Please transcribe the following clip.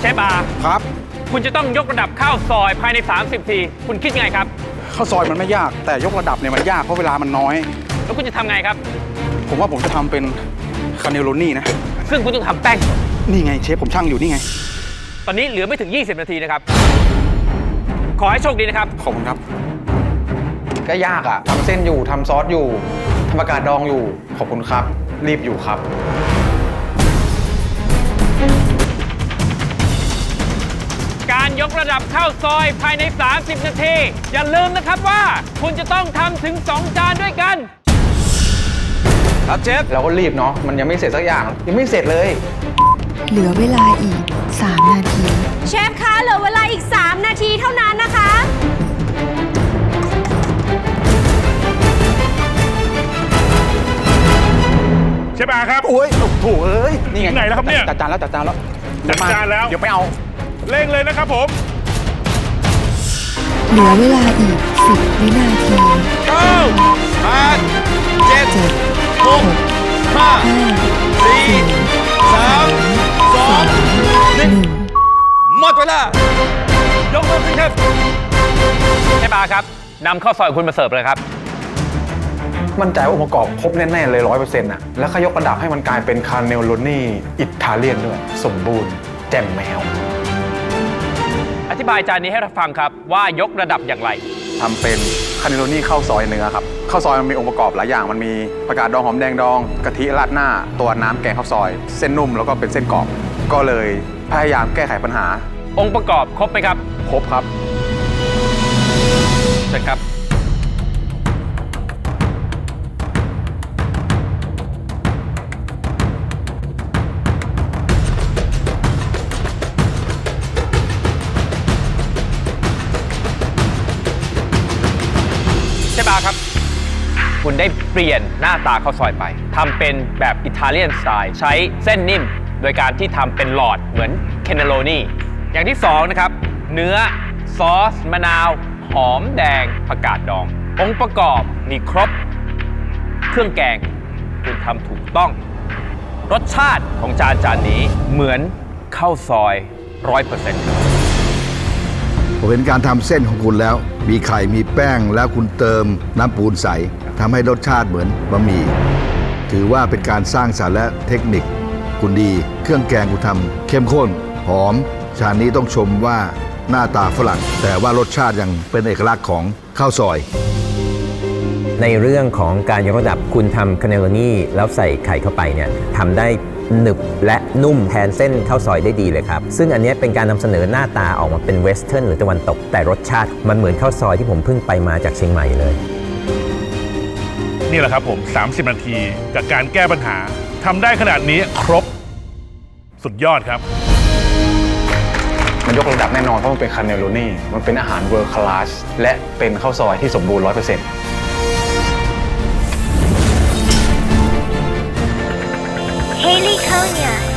เชฟอาครับคุณจะต้องยกระดับข้าวซอยภายใน 30 ที คุณคิดยังไงครับ ข้าวซอยมันไม่ยากแต่ยกระดับเนี่ยมันยากเพราะเวลามันน้อย แล้วคุณจะทำไงครับ ผมว่าผมจะทำเป็นคาเนลโรนี่นะ ซึ่งคุณต้องทำแป้งสดนี่ไงเชฟผมช่างอยู่นี่ไง ตอนนี้เหลือไม่ถึง 20 นาทีนะครับ ขอให้โชคดีนะครับ ขอบคุณครับ ก็ยากอะทำเส้นอยู่ทำซอสอยู่ทำอากาศดองอยู่ ขอบคุณครับ รีบอยู่ครับ การยกระดับข้าวซอยภายใน 30 นาที อย่าลืมนะครับว่า คุณจะต้องทำถึง 2 จานด้วยกัน ครับเชฟเราก็รีบเนาะมันยังไม่เสร็จสักอย่างยังไม่เสร็จเลย เหลือเวลาอีก 3 นาที เชฟคะเหลือเวลาอีก 3 นาทีเท่านั้นนะคะ เชฟอาครับ โอ้ยโถูเอ้ยนี่ไงถึงไหนแล้วครับเนี่ย จัดจานแล้วจัดจานแล้วจัดจานแล้ว เดี๋ยวไปเอา เร่งเลยนะครับผมเหลือเวลาอีก 10 วินาทีเก้าแปดเจ็ด7หกห้า5สี่สามสอง1หมดเวลายกมือขึ้นครับเชฟอาครับนำข้าวซอยคุณมาเสิร์ฟเลยครับ มั่นใจว่าองค์ประกอบครบแน่ ๆ เลยร้อยเปอร์เซ็นต์ะแล้วก็ยกระดับให้มันกลายเป็นคาร์เนลโรนี่อิตาเลียนด้วย สมบูรณ์ แจ่มแมวอ ธิบายจานนี้ให้เราฟังครับว่ายกระดับอย่างไร ทำเป็นคาเนโรนี่ข้าวซอยเนื้อครับข้าวซอยมันมีองค์ประกอบหลายอย่างมันมีผักกาดดองหอมแดงดองกะทิราดหน้า ตัวน้ำแกงข้าวซอย เส้นนุ่มแล้วก็เป็นเส้นกรอบ ก็เลยพยายามแก้ไขปัญหาองค์ประกอบครบไหมครับ ครบครับ เชิญครับ เชฟอาครับ คุณได้เปลี่ยนหน้าตาข้าวซอยไปทำเป็นแบบอิตาเลียนสไตล์ใช้เส้นนิ่ม โดยการที่ทำเป็นหลอดเหมือนเคนเนโรนีอย่างที่สองนะครับ เนื้อซอส มะนาว หอมแดงผักกาดดอง องค์ประกอบมีครบ เครื่องแกง คุณทำถูกต้อง รสชาติของจานจานนี้เหมือนข้าวซอยร้อยเปอร์เซ็นต์ ผมเห็นการทำเส้นของคุณแล้ว มีไข่มีแป้งแล้วคุณเติมน้ำปูนใสทำให้รสชาติเหมือนบะหมี่ถือว่าเป็นการสร้างสรรค์และเทคนิค คุณดี เครื่องแกงคุณทำเข้มข้น หอม ชานี้ต้องชมว่าหน้าตาฝรั่ง แต่ว่ารสชาติยังเป็นเอกลักษณ์ของข้าวซอย ในเรื่องของการยกระดับคุณทำคาเนโรนี่แล้วใส่ไข่เข้าไปเนี่ยทำได้ หนึบและนุ่มแทนเส้นข้าวซอยได้ดีเลยครับ ซึ่งอันเนี้ยเป็นการนำเสนอหน้าตาออกมาเป็นเวสเทิร์นหรือตะวันตก แต่รสชาติมันเหมือนข้าวซอยที่ผมเพิ่งไปมาจากเชียงใหม่เลย นี่แหละครับผม 30 นาทีจากการแก้ปัญหาทำได้ขนาดนี้ครบสุดยอดครับ มันยกระดับแน่นอนเพราะมันเป็นคาร์เนลโรนี่ มันเป็นอาหารเวิร์คคลาสและเป็นข้าวซอยที่สมบูรณ์ร้อยเปอร์เซ็นต์ Haley Konya.